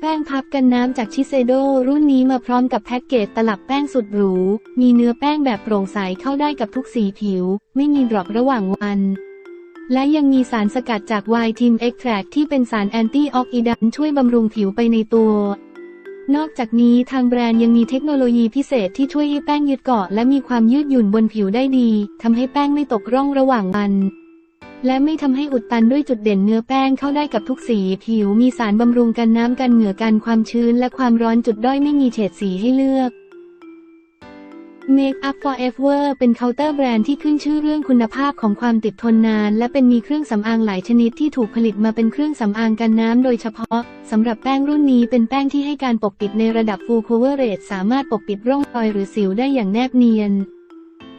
แป้งพับกันน้ำจากชิเซโดรุ่นนี้มาพร้อมกับแพ็กเกจตลับแป้งสุดหรู มีเนื้อแป้งแบบโปร่งใสเข้าได้กับทุกสีผิว ไม่มีดรอประหว่างวัน และยังมีสารสกัดจากไวท์ทีมเอ็กแทรที่เป็นสารแอนตี้ออกซิแดนต์ช่วยบำรุงผิวไปในตัวนอกจากนี้ทางแบรนด์ยังมีเทคโนโลยีพิเศษที่ช่วยให้แป้งยึดเกาะและมีความยืดหยุ่นบนผิวได้ดีทำให้แป้งไม่ตกร่องระหว่างวัน และไม่ทำให้อุดตันด้วยจุดเด่นเนื้อแป้งเข้าได้กับทุกสี ผิวมีสารบำรุงกันน้ำกันเหงื่อกันความชื้น และความร้อนจุดด้อยไม่มีเฉดสีให้เลือก Make Up Forever เป็นเคาน์เตอร์แบรนด์ที่ขึ้นชื่อเรื่องคุณภาพของความติดทนนาน และเป็นมีเครื่องสำอางหลายชนิดที่ถูกผลิตมาเป็นเครื่องสำอางกันน้ำโดยเฉพาะสำหรับแป้งรุ่นนี้เป็นแป้งที่ให้การปกปิดในระดับ Full Coverage สามารถปกปิดร่องรอยหรือสิวได้อย่างแนบเนียน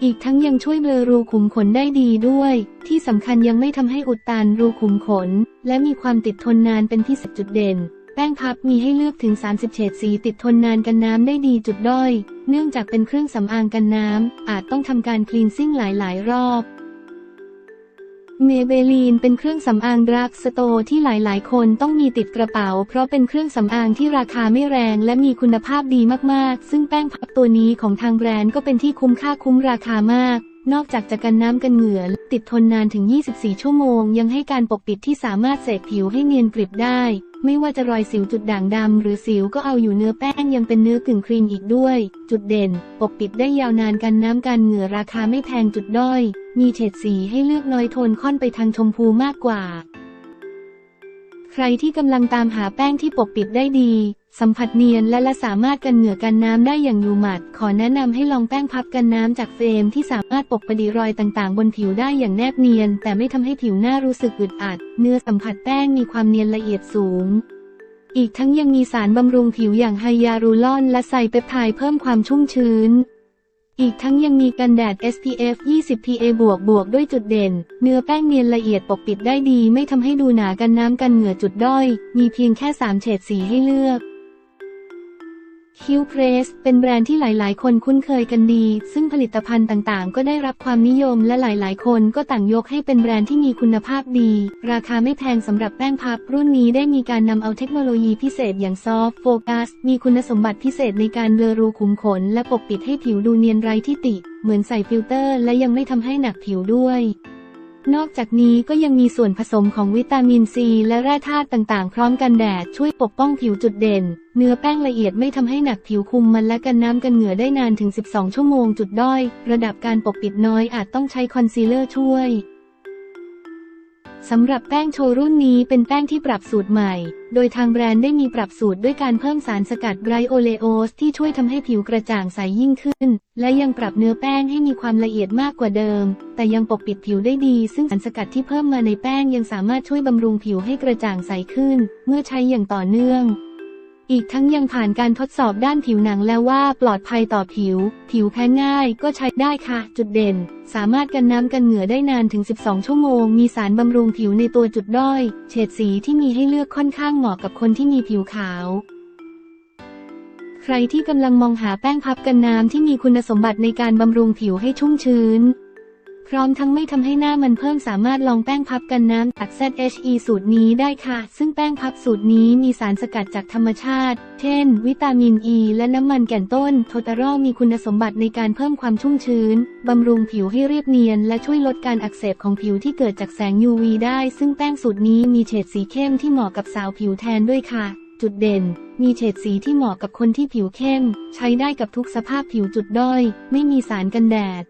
อีกทั้งยังช่วยเบลอรูขุมขนได้ดีด้วย ที่สำคัญยังไม่ทำให้อุดตันรูขุมขน และมีความติดทนนานเป็นที่สจุดเด่น แป้งพับมีให้เลือกถึง 30 เฉดสีติดทนนานกันน้ำได้ดีจุดด้อย เนื่องจากเป็นเครื่องสำอางกันน้ำอาจต้องทำการคลีนซิ่งหลายๆ รอบ เมเบลีนเป็นเครื่องสำอางดรักสโตที่หลายๆ คนต้องมีติดกระเป๋า เพราะเป็นเครื่องสำอางที่ราคาไม่แรงและมีคุณภาพดีมากๆ ซึ่งแป้งพับตัวนี้ของทางแบรนด์ก็เป็นที่คุ้มค่าคุ้มราคามาก นอกจากจะกันน้ำกันเหงื่อติดทนนานถึง 24 ชั่วโมง ยังให้การปกปิดที่สามารถเสกผิวให้เนียนกริบได้ ไม่ว่าจะรอยสิวจุดด่างดำหรือสิวก็เอาอยู่เนื้อแป้งยังเป็นเนื้อกึ่งครีมอีกด้วย จุดเด่น ปกปิดได้ยาวนานกันน้ำกันเหงื่อราคาไม่แพงจุดด้อย มีเฉดสีให้เลือกน้อยโทนค่อนไปทางชมพูมากกว่า ใครที่กำลังตามหาแป้งที่ปกปิดได้ดี สัมผัสเนียนและละสามารถกันเหงื่อกันน้ำได้อย่างอยู่หมัด ขอแนะนำให้ลองแป้งพับกันน้ำจากเฟรมที่สามารถปกปิดรอยต่างๆ บนผิวได้อย่างแนบเนียน แต่ไม่ทำให้ผิวหน้ารู้สึกอึดอัด เนื้อสัมผัสแป้งมีความเนียนละเอียดสูง อีกทั้งยังมีสารบำรุงผิวอย่างไฮยาลูรอนและไซเปปไทด์เพิ่มความชุ่มชื้น อีกทั้งยังมีกันแดด SPF 20 PA บวกบวกด้วยจุดเด่น เนื้อแป้งเนียนละเอียดปกปิดได้ดี ไม่ทำให้ดูหนากันน้ำกันเหงื่อจุดด้อย มีเพียงแค่ 3 เฉดสีให้เลือก คิวเพรสเป็นแบรนด์ที่หลาย ๆ คนคุ้นเคยกันดี ซึ่งผลิตภัณฑ์ต่าง ๆ ก็ได้รับความนิยมและหลาย ๆ คนก็ต่างยกให้เป็นแบรนด์ที่มีคุณภาพดี ราคาไม่แพงสำหรับแป้งพับ รุ่นนี้ได้มีการนำเอาเทคโนโลยีพิเศษอย่างซอฟต์โฟกัส มีคุณสมบัติพิเศษในการเบลอรูขุมขน และปกปิดให้ผิวดูเนียนไร้ที่ติ เหมือนใส่ฟิลเตอร์ และยังไม่ทำให้หนักผิวด้วย นอกจากนี้ก็ยังมีส่วนผสมของวิตามินซีและแร่ธาตุต่างๆ พร้อมกันแดดช่วยปกป้องผิวจุดเด่น เนื้อแป้งละเอียดไม่ทำให้หนักผิวคุมมันและกันน้ำกันเหงื่อได้นานถึง 12 ชั่วโมงจุดด้อย ระดับการปกปิดน้อยอาจต้องใช้คอนซีลเลอร์ช่วย สำหรับแป้งโชว์รุ่นนี้เป็นแป้งที่ปรับสูตรใหม่ โดยทางแบรนด์ได้มีปรับสูตรด้วยการเพิ่มสารสกัดไบรโอเลโอสที่ช่วยทำให้ผิวกระจ่างใสยิ่งขึ้น และยังปรับเนื้อแป้งให้มีความละเอียดมากกว่าเดิม แต่ยังปกปิดผิวได้ดี ซึ่งสารสกัดที่เพิ่มมาในแป้งยังสามารถช่วยบำรุงผิวให้กระจ่างใสขึ้น เมื่อใช้อย่างต่อเนื่อง อีกทั้งยังผ่านการทดสอบด้านผิวหนังแล้วว่าปลอดภัยต่อผิว ผิวแพ้ง่ายก็ใช้ได้ค่ะ จุดเด่น สามารถกันน้ำกันเหงื่อได้นานถึง 12 ชั่วโมง มีสารบำรุงผิวในตัวจุดด้อย เฉดสีที่มีให้เลือกค่อนข้างเหมาะกับคนที่มีผิวขาว ใครที่กำลังมองหาแป้งพับกันน้ำที่มีคุณสมบัติในการบำรุงผิวให้ชุ่มชื้น พร้อมทั้งไม่ทำให้หน้ามันเพิ่มสามารถลองแป้งพับกันน้ำจาก ZHE สูตรนี้ได้ค่ะ ซึ่งแป้งพับสูตรนี้มีสารสกัดจากธรรมชาติ เช่น วิตามินอ e ีและน้ำมันแก่นต้นโทตารอมีคุณสมบัติในการเพิ่มความชุ่มชื้นบำรุงผิวให้เรียบเนียน และช่วยลดการอักเสบของผิวที่เกิดจากแสง UV ได้ ซึ่งแป้งสูตรนี้มีเฉดสีเข้มที่เหมาะกับสาวผิวแทนด้วยค่ะจุดเด่น มีเฉดสีที่เหมาะกับคนที่ผิวเข้ม ใช้ได้กับทุกสภาพผิวจุดด้อย ไม่มีสารกันแดด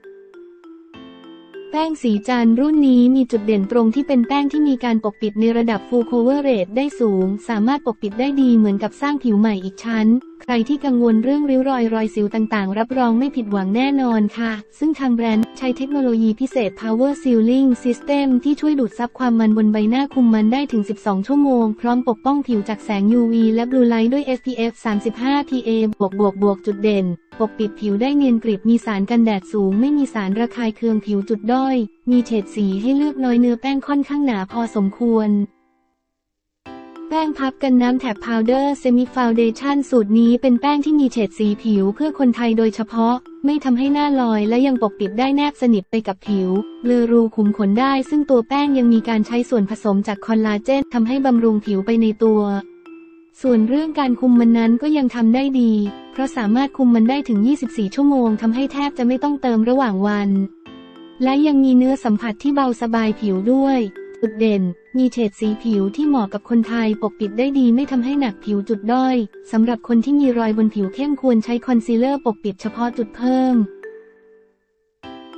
ป้งสีจันร์รุ่นนี้มีจุดเด่นตรงที่เป็นแป้งที่มีการปกปิดในระดับ Full Coverage ได้สูง สามารถปกปิดได้ดีเหมือนกับสร้างผิวใหม่อีกชั้นใครที่กังวลเรื่องริ้วรอยรอยสิวต่างๆ รับรองไม่ผิดหวังแน่นอนค่ะ ซึ่งทางแบรนด์ใช้เทคโนโลยีพิเศษ Power Sealing System ที่ช่วยดูดซับความมันบนใบหน้าคุมมันได้ถึง 12 ชั่วโมง พร้อมปกป้องผิวจากแสง UV และ Blue Light ด้วย SPF 35 PA บวกบวกบวกจุดเด่น ปกปิดผิวได้เนียนกริบมีสารกันแดดสูง ไม่มีสารระคายเคืองผิวจุดด้อย มีเฉดสีให้เลือกน้อยเนื้อแป้งค่อนข้างหนาพอสมควร แป้งพับกันน้ำแถบพาวเดอร์เซมิฟาวเดชั่นสูตรนี้เป็นแป้งที่มีเฉดสีผิวเพื่อคนไทยโดยเฉพาะ ไม่ทำให้หน้าลอยและยังปกปิดได้แนบสนิทไปกับผิวเบลอรูขุมขนได้ ซึ่งตัวแป้งยังมีการใช้ส่วนผสมจากคอลลาเจนทำให้บำรุงผิวไปในตัว ส่วนเรื่องการคุมมันนั้นก็ยังทำได้ดี เพราะสามารถคุมมันได้ถึง 24 ชั่วโมงทำให้แทบจะไม่ต้องเติมระหว่างวัน และยังมีเนื้อสัมผัสที่เบาสบายผิวด้วย จุดเด่น มีเฉดสีผิวที่เหมาะกับคนไทยปกปิดได้ดีไม่ทำให้หนักผิวจุดด้อยสำหรับคนที่มีรอยบนผิวเข้มควรใช้คอนซีลเลอร์ปกปิดเฉพาะจุดเพิ่ม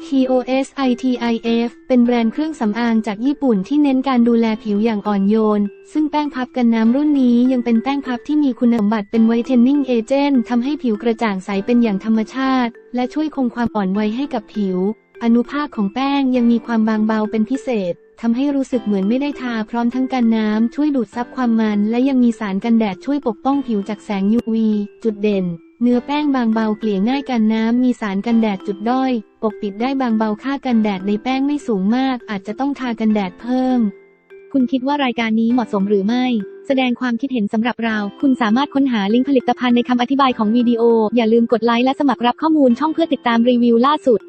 TOSITIF เป็นแบรนด์เครื่องสำอางจากญี่ปุ่นที่เน้นการดูแลผิวอย่างอ่อนโยน ซึ่งแป้งพับกันน้ำรุ่นนี้ยังเป็นแป้งพับที่มีคุณสมบัติเป็นไวท์เทนนิ่งเอเจนต์ทำให้ผิวกระจ่างใสเป็นอย่างธรรมชาติ และช่วยคงความอ่อนวัยให้กับผิว อนุภาคของแป้งยังมีความบางเบาเป็นพิเศษ ทำให้รู้สึกเหมือนไม่ได้ทาพร้อมทั้งกันน้ำช่วยดูดซับความมัน และยังมีสารกันแดดช่วยปกป้องผิวจากแสง UV จุดเด่น เนื้อแป้งบางเบาเกลี่ยง่ายกันน้ำมีสารกันแดดจุดด้อย ปกปิดได้บางเบาค่ากันแดดในแป้งไม่สูงมาก อาจจะต้องทากันแดดเพิ่ม คุณคิดว่ารายการนี้เหมาะสมหรือไม่ แสดงความคิดเห็นสำหรับเรา คุณสามารถค้นหาลิงก์ผลิตภัณฑ์ในคำอธิบายของวิดีโอ อย่าลืมกดไลค์และสมัครรับข้อมูลช่องเพื่อติดตามรีวิวล่าสุด